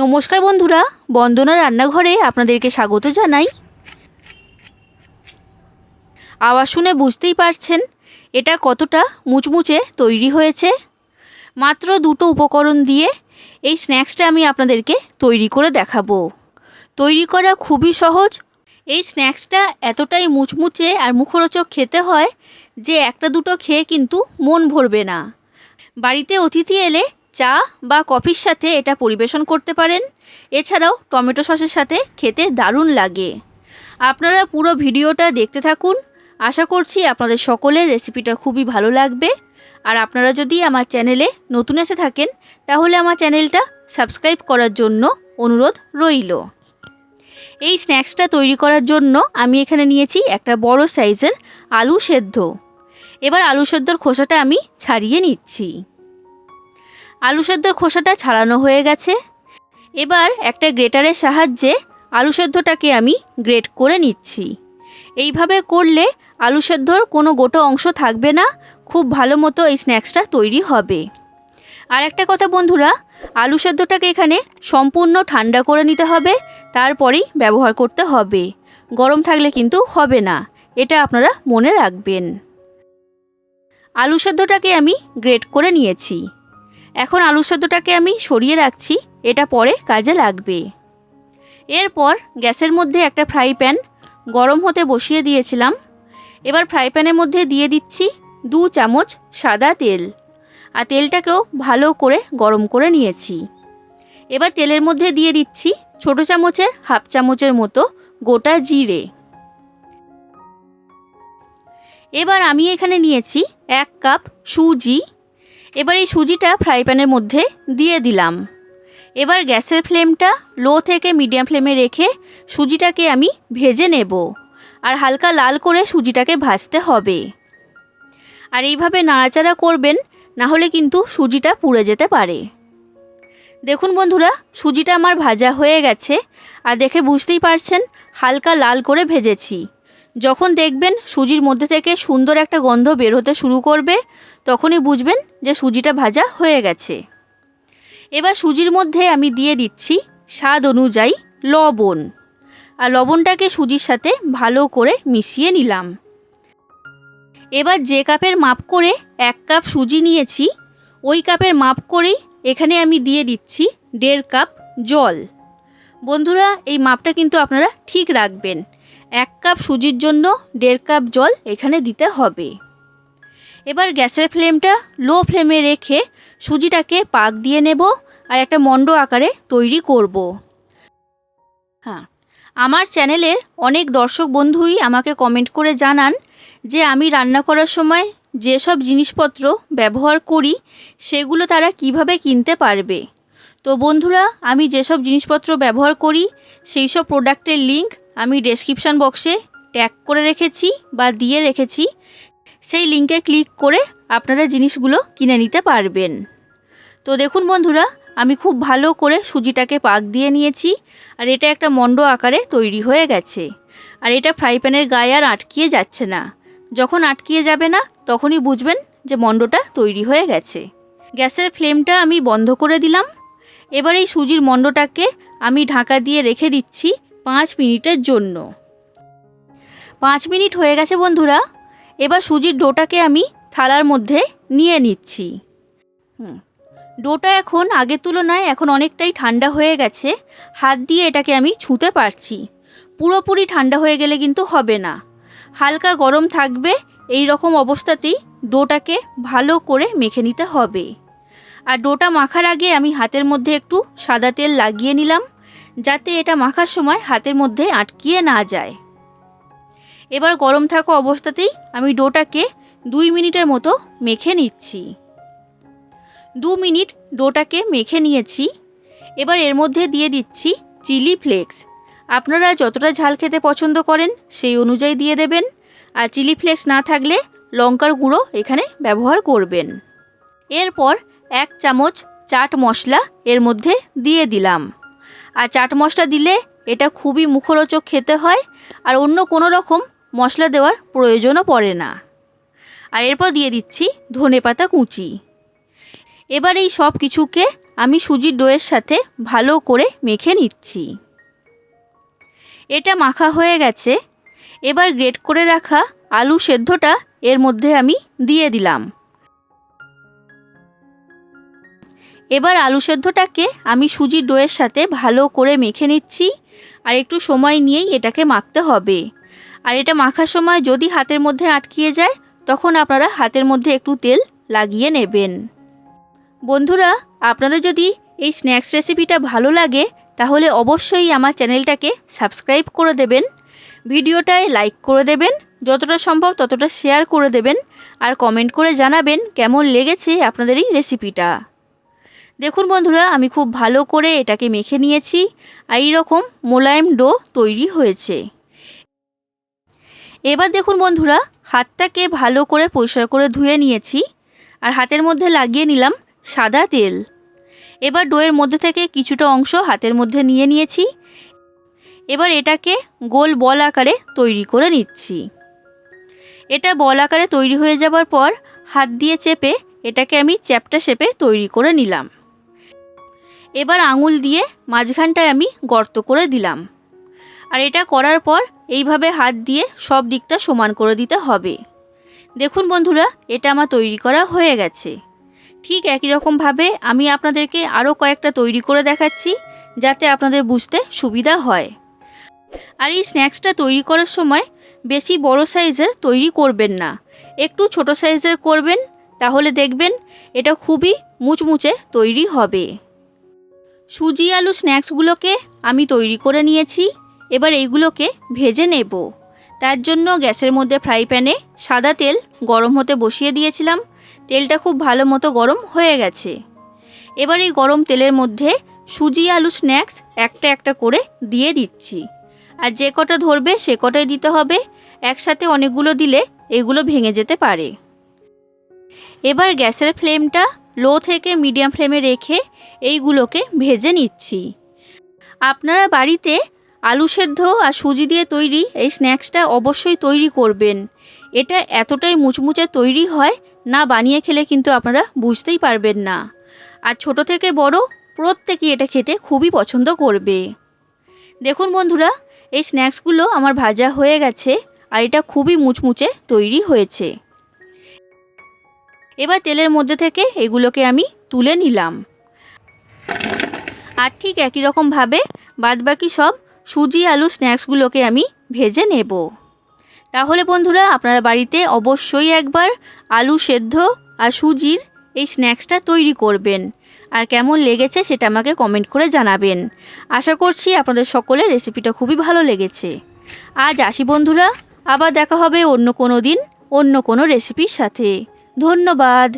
নমস্কার বন্ধুরা, বন্দনা রান্নাঘরে আপনাদেরকে স্বাগত জানাই। আওয়াজ শুনে বুঝতেই পারছেন, এটা কতটা মুচমুচে তৈরি হয়েছে। মাত্র দুটো উপকরণ দিয়ে এই স্ন্যাক্সটা আমি আপনাদেরকে তৈরি করে দেখাবো। তৈরি করা খুবই সহজ। এই স্ন্যাক্সটা এতটাই মুচমুচে আর মুখরোচক খেতে হয় যে একটা দুটো খেয়ে কিন্তু মন ভরবে না। বাড়িতে অতিথি এলে চা বা কফির সাথে এটা পরিবেশন করতে পারেন। এছাড়াও টমেটো সসের সাথে খেতে দারুণ লাগে। আপনারা পুরো ভিডিওটা দেখতে থাকুন। আশা করছি আপনাদের সকলের রেসিপিটা খুবই ভালো লাগবে। আর আপনারা যদি আমার চ্যানেলে নতুন এসে থাকেন, তাহলে আমার চ্যানেলটা সাবস্ক্রাইব করার জন্য অনুরোধ রইল। এই স্ন্যাক্সটা তৈরি করার জন্য আমি এখানে নিয়েছি একটা বড় সাইজের আলু সেদ্ধ। এবার আলু সেদ্ধর খোসাটা আমি ছাড়িয়ে নিচ্ছি। আলু সেদ্ধর খোসাটা ছাড়ানো হয়ে গেছে। এবার একটা গ্রেটারের সাহায্যে আলু সেদ্ধটাকে আমি গ্রেট করে নিচ্ছি। এইভাবে করলে আলু সেদ্ধর কোনো গোটো অংশ থাকবে না, খুব ভালো মতো এই স্ন্যাক্সটা তৈরি হবে। আর একটা কথা বন্ধুরা, আলু সেদ্ধটাকে এখানে সম্পূর্ণ ঠান্ডা করে নিতে হবে, তারপরেই ব্যবহার করতে হবে। গরম থাকলে কিন্তু হবে না, এটা আপনারা মনে রাখবেন। আলু সেদ্ধটাকে আমি গ্রেট করে নিয়েছি। এখন আলু সেদ্ধটাকে আমি সরিয়ে রাখছি, এটা পরে কাজে লাগবে। এরপর গ্যাসের মধ্যে একটা ফ্রাই প্যান গরম হতে বসিয়ে দিয়েছিলাম। এবার ফ্রাই প্যানের মধ্যে দিয়ে দিচ্ছি দু চামচ সাদা তেল আর তেলটাকেও ভালো করে গরম করে নিয়েছি। এবার তেলের মধ্যে দিয়ে দিচ্ছি ছোটো চামচের হাফ চামচের মতো গোটা জিরে। এবার আমি এখানে নিয়েছি এক কাপ সুজি এবার এই সুজিটা ফ্রাই প্যানের মধ্যে দিয়ে দিলাম। এবার গ্যাসের ফ্লেমটা লো থেকে মিডিয়াম ফ্লেমে রেখে সুজিটাকে আমি ভেজে নেব আর হালকা লাল করে সুজিটাকে ভাজতে হবে। আর এইভাবে নাড়াচাড়া করবেন, না হলে কিন্তু সুজিটা পুড়ে যেতে পারে। দেখুন বন্ধুরা, সুজিটা আমার ভাজা হয়ে গেছে। আর দেখে বুঝতেই পারছেন, হালকা লাল করে ভেজেছি। যখন দেখবেন সুজির মধ্যে থেকে সুন্দর একটা গন্ধ বের হতে শুরু করবে, তখনই বুঝবেন যে সুজিটা ভাজা হয়ে গেছে। এবার সুজির মধ্যে আমি দিয়ে দিচ্ছি স্বাদ অনুযায়ী লবণ। আর লবণটাকে সুজির সাথে ভালো করে মিশিয়ে নিলাম। এবার যে কাপের মাপ করে এক কাপ সুজি নিয়েছি, ওই কাপের মাপ করেই এখানে আমি দিয়ে দিচ্ছি দেড় কাপ জল। বন্ধুরা, এই মাপটা কিন্তু আপনারা ঠিক রাখবেন। এক কাপ সুজির জন্য দেড় কাপ জল এখানে দিতে হবে। এবার গ্যাসের ফ্লেমটা লো ফ্লেমে রেখে সুজিটাকে পাক দিয়ে নেব আর একটা মণ্ড আকারে তৈরি করব। হ্যাঁ আমার চ্যানেলের অনেক দর্শক বন্ধুই আমাকে কমেন্ট করে জানান যে আমি রান্না করার সময় যেসব জিনিসপত্র ব্যবহার করি সেগুলো তারা কীভাবে কিনতে পারবে। তো বন্ধুরা, আমি যেসব জিনিসপত্র ব্যবহার করি সেই সব প্রোডাক্টের লিংক আমি ডেসক্রিপশান বক্সে ট্যাগ করে রেখেছি বা দিয়ে রেখেছি। সেই লিঙ্কে ক্লিক করে আপনারা জিনিসগুলো কিনে নিতে পারবেন। তো দেখুন বন্ধুরা, আমি খুব ভালো করে সুজিটাকে পাক দিয়ে নিয়েছি আর এটা একটা মণ্ড আকারে তৈরি হয়ে গেছে। আর এটা ফ্রাই প্যানের গায়ে আর আটকিয়ে যাচ্ছে না। যখন আটকিয়ে যাবে না, তখনই বুঝবেন যে মণ্ডটা তৈরি হয়ে গেছে। গ্যাসের ফ্লেমটা আমি বন্ধ করে দিলাম। এবার এই সুজির মণ্ডটাকে আমি ঢাকা দিয়ে রেখে দিচ্ছি পাঁচ মিনিটের জন্য। পাঁচ মিনিট হয়ে গেছে বন্ধুরা, এবার সুজির ডোটাকে আমি থালার মধ্যে নিয়ে নিচ্ছি। ডোটা এখন আগের তুলনায় এখন অনেকটাই ঠান্ডা হয়ে গেছে, হাত দিয়ে এটাকে আমি ছুঁতে পারছি। পুরোপুরি ঠান্ডা হয়ে গেলে কিন্তু হবে না। হালকা গরম থাকবে, এই রকম অবস্থাতেই ডোটাকে ভালো করে মেখে নিতে হবে। আর ডোটা মাখার আগে আমি হাতের মধ্যে একটু সাদা তেল লাগিয়ে নিলাম। যাতে এটা মাখার সময় হাতের মধ্যে আটকিয়ে না যায়। এবার গরম থাকা অবস্থাতেই আমি ডোটাকে দুই মিনিটের মতো মেখে নিচ্ছি। দু মিনিট ডোটাকে মেখে নিয়েছি। এবার এর মধ্যে দিয়ে দিচ্ছি চিলি ফ্লেক্স। আপনারা যতটা ঝাল খেতে পছন্দ করেন সেই অনুযায়ী দিয়ে দেবেন। আর চিলি ফ্লেক্স না থাকলে লঙ্কার গুঁড়ো এখানে ব্যবহার করবেন। এরপর এক চামচ চাট মশলা এর মধ্যে দিয়ে দিলাম। আর চাট মশলা দিলে এটা খুবই মুখরোচক খেতে হয় আর অন্য কোনো রকম মশলা দেওয়ার প্রয়োজনও পড়ে না। আর এরপর দিয়ে দিচ্ছি ধনে পাতা কুচি। এবার এই সব কিছুকে আমি সুজির ডোয়ের সাথে ভালো করে মেখে নিচ্ছি। এটা মাখা হয়ে গেছে। এবার গ্রেট করে রাখা আলু সেদ্ধটা এর মধ্যে আমি দিয়ে দিলাম। এবার আলু সেদ্ধটাকে আমি সুজির ডোয়ের সাথে ভালো করে মেখে নিচ্ছি আর একটু সময় নিয়েই এটাকে মাখতে হবে। আর এটা মাখার সময় যদি হাতের মধ্যে আটকিয়ে যায়, তখন আপনারা হাতের মধ্যে একটু তেল লাগিয়ে নেবেন। বন্ধুরা, আপনাদের যদি এই স্ন্যাক্স রেসিপিটা ভালো লাগে, তাহলে অবশ্যই আমার চ্যানেলটাকে সাবস্ক্রাইব করে দেবেন। ভিডিওটায় লাইক করে দেবেন, যতটা সম্ভব ততটা শেয়ার করে দেবেন, আর কমেন্ট করে জানাবেন কেমন লেগেছে আপনাদের এই রেসিপিটা। দেখুন বন্ধুরা, আমি খুব ভালো করে এটাকে মেখে নিয়েছি আর এইরকম মোলায়েম ডো তৈরি হয়েছে। এবার দেখুন বন্ধুরা, হাতটাকে ভালো করে পরিষ্কার করে ধুয়ে নিয়েছি আর হাতের মধ্যে লাগিয়ে নিলাম সাদা তেল। এবার ডোয়ের মধ্যে থেকে কিছুটা অংশ হাতের মধ্যে নিয়ে নিয়েছি। এবার এটাকে গোল বল আকারে তৈরি করে নিচ্ছি। এটা বল আকারে তৈরি হয়ে যাবার পর হাত দিয়ে চেপে এটাকে আমি চ্যাপটা শেপে তৈরি করে নিলাম। এবার আঙুল দিয়ে মাঝখানটায় আমি গর্ত করে দিলাম। আর এটা করার পর এইভাবে হাত দিয়ে সব দিকটা সমান করে দিতে হবে। দেখুন বন্ধুরা, এটা আমার তৈরি করা হয়ে গেছে। ঠিক একই রকমভাবে আমি আপনাদেরকে আরও কয়েকটা তৈরি করে দেখাচ্ছি, যাতে আপনাদের বুঝতে সুবিধা হয়। আর এই স্ন্যাক্সটা তৈরি করার সময় বেশি বড় সাইজের তৈরি করবেন না। একটু ছোট সাইজের করবেন, তাহলে দেখবেন এটা খুবই মুচমুচে তৈরি হবে। সুজি আলু স্ন্যাক্সগুলোকে আমি তৈরি করে নিয়েছি। এবার এইগুলোকে ভেজে নেব। তার জন্য গ্যাসের মধ্যে ফ্রাই প্যানে সাদা তেল গরম হতে বসিয়ে দিয়েছিলাম। তেলটা খুব ভালো মতো গরম হয়ে গেছে। এবার এই গরম তেলের মধ্যে সুজি আলু স্ন্যাক্স একটা একটা করে দিয়ে দিচ্ছি। আর যে কটা ধরবে সে কটাই দিতে হবে। একসাথে অনেকগুলো দিলে এগুলো ভেঙে যেতে পারে। এবার গ্যাসের ফ্লেমটা লো থেকে মিডিয়াম ফ্লেমে রেখে এইগুলোকে ভেজে নিচ্ছি। আপনারা বাড়িতে আলু সেদ্ধ আর সুজি দিয়ে তৈরি এই স্ন্যাক্সটা অবশ্যই তৈরি করবেন। এটা এতটাই মুচমুচে তৈরি হয়, না বানিয়ে খেলে কিন্তু আপনারা বুঝতেই পারবেন না। আর ছোট থেকে বড় প্রত্যেকেই এটা খেতে খুবই পছন্দ করবে। দেখুন বন্ধুরা, এই স্ন্যাক্সগুলো আমার ভাজা হয়ে গেছে আর এটা খুবই মুচমুচে তৈরি হয়েছে। এবার তেলের মধ্যে থেকে এগুলোকে আমি তুলে নিলাম। আর ঠিক একই রকমভাবে বাদবাকি সব সুজি, আলু স্ন্যাক্সগুলোকে আমি ভেজে নেব। তাহলে বন্ধুরা, আপনারা বাড়িতে অবশ্যই একবার আলু সেদ্ধ আর সুজির এই স্ন্যাক্সটা তৈরি করবেন। আর কেমন লেগেছে সেটা আমাকে কমেন্ট করে জানাবেন। আশা করছি আপনাদের সকলের রেসিপিটা খুবই ভালো লেগেছে। আজ আসি বন্ধুরা, আবার দেখা হবে অন্য কোনো দিন অন্য কোনো রেসিপির সাথে। ধন্যবাদ।